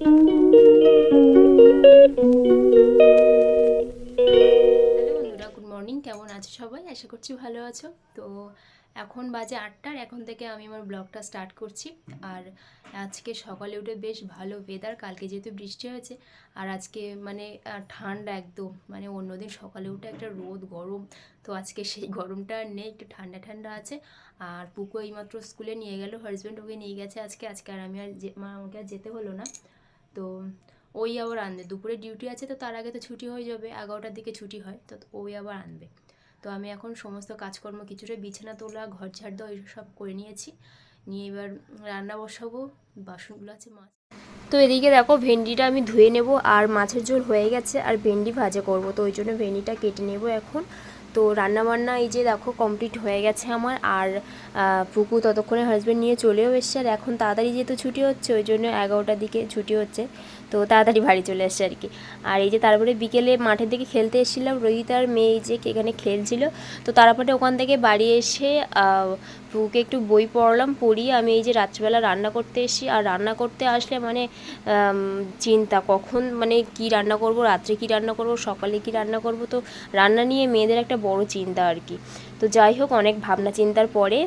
Hello বন্ধুরা good morning কেমন আছো সবাই? আশা করছি ভালো আছো। তো এখন বাজে আটটার, এখন থেকে আমি আমার ব্লগটা স্টার্ট করছি। আর আজকে সকালে উঠে বেশ ভালো ওয়েদার কালকে যেহেতু বৃষ্টি হয়েছে, আর আজকে মানে ঠান্ডা একদম। মানে অন্যদিন সকালে উঠে একটা রোদ, গরম। তো আজকে সেই গরমটা নেই, একটু ঠান্ডা ঠান্ডা আছে। আর পুকু এইমাত্র স্কুলে নিয়ে গেল হাজব্যান্ড ওকে নিয়ে গেছে আজকে। আজকে আর আমি আর যে- মা- আমাকে আর যেতে হলো না। তো ওই আবার আনবে। দুপুরে ডিউটি আছে তো তার আগে তো ছুটি হয়ে যাবে, এগারোটার দিকে ছুটি হয়, তো ওই আবার আনবে। তো আমি এখন সমস্ত কাজকর্ম কিছুটা বিছানা তোলা, ঘর ঝাড় দেওয়া, এইসব সব করে নিয়েছি। নিয়ে এবার রান্না বসাবো, বাসনগুলো আছে মাছ। তো এদিকে দেখো ভেন্ডিটা আমি ধুয়ে নেব, আর মাছের ঝোল হয়ে গেছে, আর ভেন্ডি ভাজা করব। তো ওই জন্য ভেন্ডিটা কেটে নেব এখন। তো রান্না বান্না এই যে দেখো কমপ্লিট হয়ে গেছে আমার। আর পুকু ততক্ষণে হাজব্যান্ড নিয়ে চলেও এসছে। আর এখন তাড়াতাড়ি যেহেতু ছুটি হচ্ছে, ওই জন্য এগারোটার দিকে ছুটি হচ্ছে। তো তাড়াতাড়ি বাড়ি চলে এসছে আর কি। আর এই যে তারপরে বিকেলে মাঠের দিকে খেলতে এসেছিলাম। রোহিত আর মেয়ে যে এখানে খেলছিল। তো তারপরে ওখান থেকে বাড়ি এসে পুকুকে একটু বই পড়লাম, পড়িয়ে আমি এই যে রাত্রিবেলা রান্না করতে এসেছি। আর রান্না করতে আসলে মানে চিন্তা কখন মানে কি রান্না করব, রাত্রে কি রান্না করব, সকালে কি রান্না করব। তো রান্না নিয়ে মেয়েদের একটা বড় চিন্তা আর কি। তো যাই হোক, অনেক ভাবনা চিন্তার পরে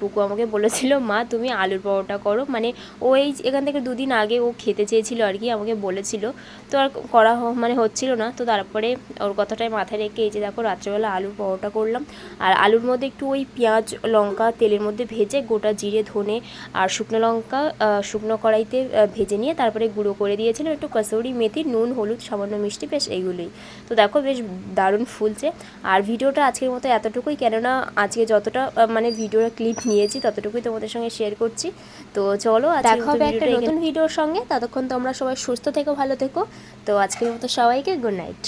পুকু আমাকে বলেছিল, মা, তুমি আলুর পরোটা করো। মানে ও এই এখান থেকে দুদিন আগে ও খেতে চেয়েছিল আর কি, আমাকে বলেছিল। তো আর করা মানে হচ্ছিল না। তো তারপরে ওর কথাটাই মাথায় রেখে এই যে, দেখো, রাত্রেবেলা আলুর পরোটা করলাম। আর আলুর মধ্যে একটু ওই পেঁয়াজ, লঙ্কা তেলের মধ্যে ভেজে গোটা জিরে, ধনে আর শুকনো লঙ্কা শুকনো কড়াইতে ভেজে নিয়ে তারপরে গুঁড়ো করে দিয়েছিলাম একটু কসৌরি মেথি, নুন, হলুদ, সামান্য মিষ্টি, বেশ এইগুলোই। তো দেখো, বেশ দারুণ ফুলছে। আর ভিডিওটা আজকের মতো এতটুকুই। কেননা আজকে যতটা মানে ভিডিওর ক্লিপ নিয়েছি ততটুকুই তোমাদের সঙ্গে শেয়ার করছি। তো চলো দেখা হবে একটা নতুন ভিডিওর সঙ্গে। ততক্ষণ তোমরা সবাই সুস্থ থেকো ভালো থেকো। তো আজকের মতো সবাইকে গুড নাইট